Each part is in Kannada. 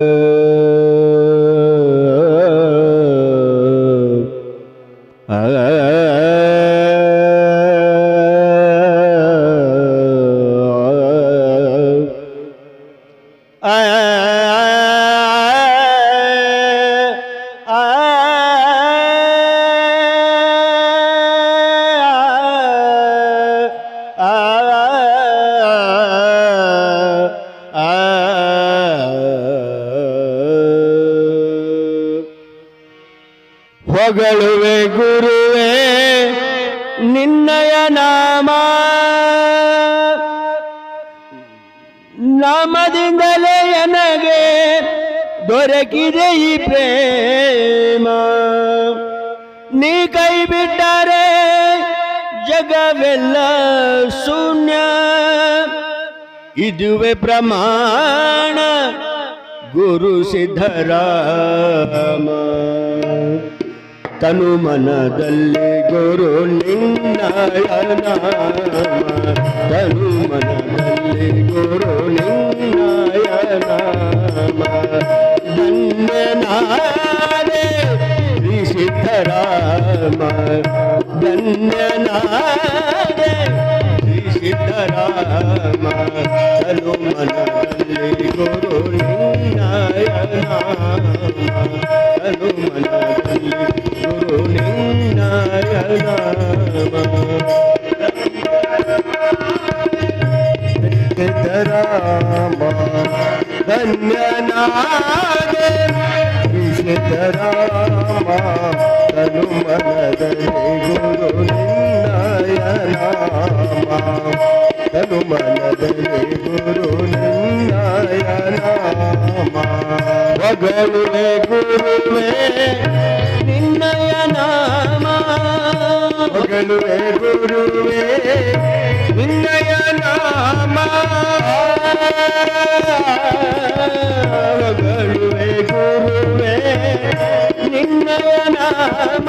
Uh... ಹೊಗಳುವೆ ಗುರುವೇ, ನಿನ್ನಯ ನಾಮ. ನಾಮದಿಂದಲೇ ನನಗೆ ದೊರಕಿದೆ ಈ ಪ್ರೇಮ. ನೀ ಕೈ ಬಿಟ್ಟರೆ ಜಗವೆಲ್ಲ ಶೂನ್ಯ. ಇದುವೆ ಪ್ರಮಾಣ, ಗುರು ಸಿದ್ಧರಾಮ. ತನು ಮನದಲ್ಲಿ ಗುರು ನಿನ್ನಯನ ತನು ಮನದಲ್ಲಿ ಗುರು ನಿನ್ನಯನ ಧನ್ಯನಾದೆ ಶ್ರೀ ಸಿದ್ಧರಾಮ ಧನ್ಯನಾದೆ ಶ್ರೀ ಸಿದ್ಧರಾಮ ತನು ಮನದಲ್ಲಿ ಧನ್ಯನಾದೆ ಸಿದ್ಧರಾಮ ತನು ಮನದಲ್ಲಿ ಗುರು ನಿನ್ನಯನ ತನು ಮನದಲ್ಲಿ ಗುರು ನಿನ್ನಯನ ಹೊಗಳುವೆ ಗುರುವೇ ನಿನ್ನಯ ನಾಮ ಹೊಗಳುವೆ ಗುರುವೇ ನಿನ್ನಯ ನಾಮ ಹೊಗಳುವೆ ಗುರುವೇ ನಿನ್ನಯ ನಾಮ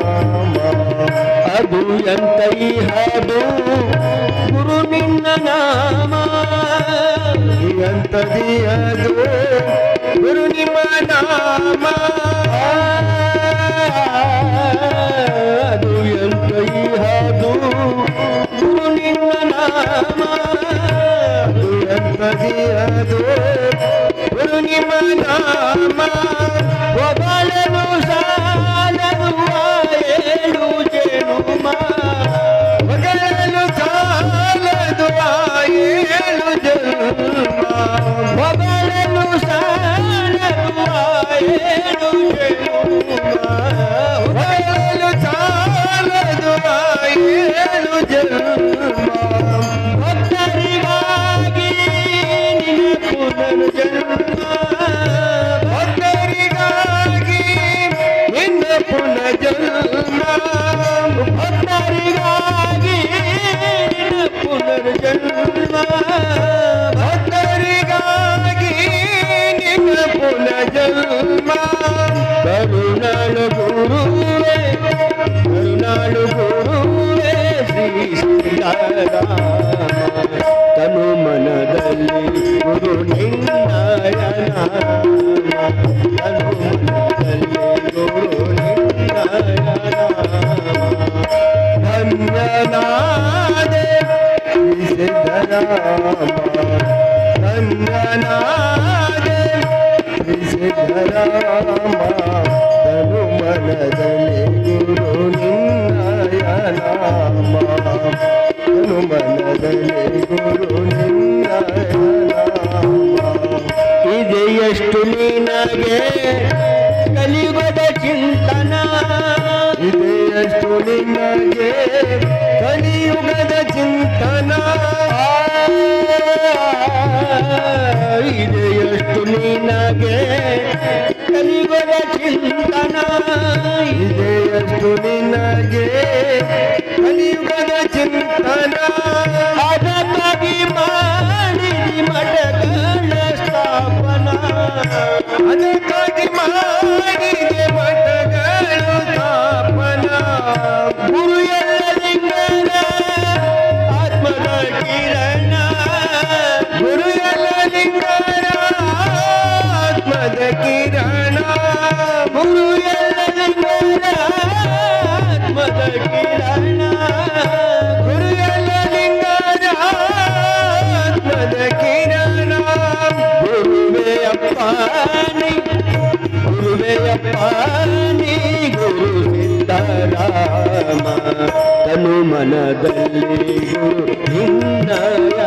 ನಾಮ ಅದು ಎಂತೈ ಹಾಡು ಗುರು ನಿನ್ನ ನಾಮ. ಎಂತದಿ ತನು ಮನದಲ್ಲಿ ಗುರು ನಿನ್ನಾಯನ ತನು ಮನದಲ್ಲಿ ಗುರು ನಿನ್ನಾಯನ ಧನ್ಯನಾದೆ ಸಿದ್ಧರಾಮ ಮನದಲ್ಲಿ ಗುರು ಇದೆಯಷ್ಟು ನಿನಗೆ ಕಲಿಯುಗದ ಚಿಂತನ. ಇದೆಯಷ್ಟು ನಿನಗೆ ಕಲಿಯುಗದ ಚಿಂತನ. ಇದೆಯಷ್ಟು ನಿನಗೆ ಕಲಿಯುಗದ ಚಿಂತನ. ಇದೆಯಷ್ಟು ನಿನಗೆ युगद चिंतन. अरतरी माणी मटगण स्थापना. अरतरी माणी मट ಗುರು ಸಿದ್ಧರಾಮ ತನು ಮನದಲ್ಲಿ ಗುರು ನಿನ್ನಯ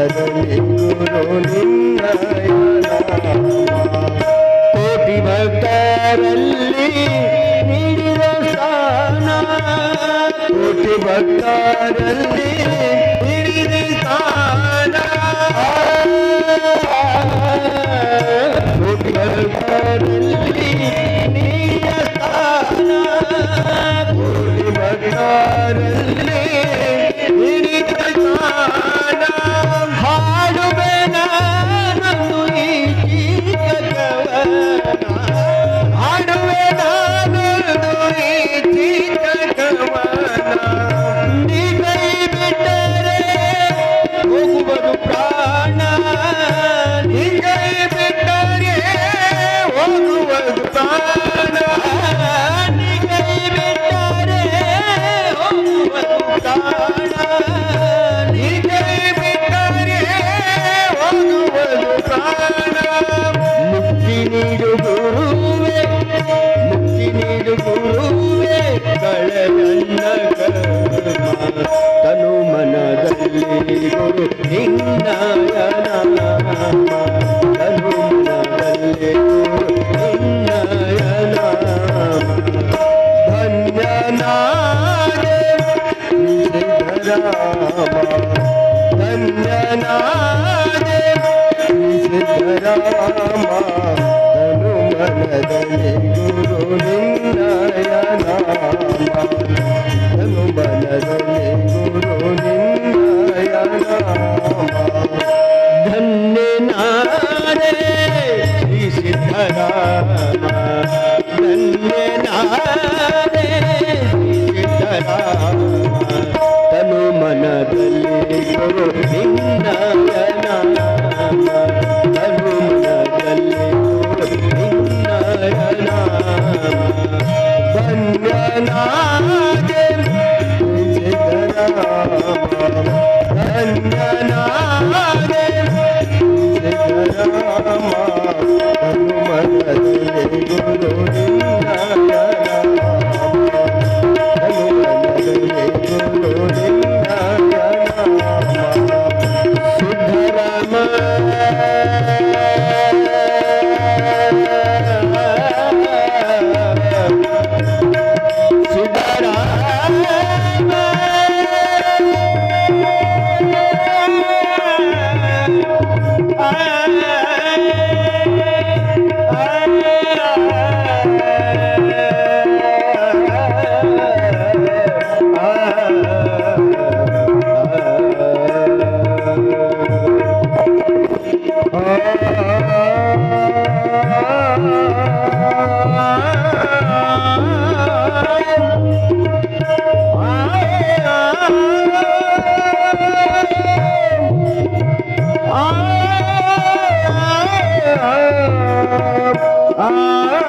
ಮನದಲ್ಲಿ ಗುರು ನಿನ್ನಯ ನಾಮ ಕೋಟಿ ಭಕ್ತರಲ್ಲಿ ನೀಡಿದ ಸ್ಥಾನ ಕೋಟಿ ಭಕ್ತರಲ್ಲಿ ನೀಡಿದ ಸ್ಥಾನ ಕೋಟಿ ಭಕ್ತರಲ್ಲಿ ನೀಡಿದ ಸ್ಥಾನ ಕೋಟಿ ಭಕ್ತರಲ್ಲಿ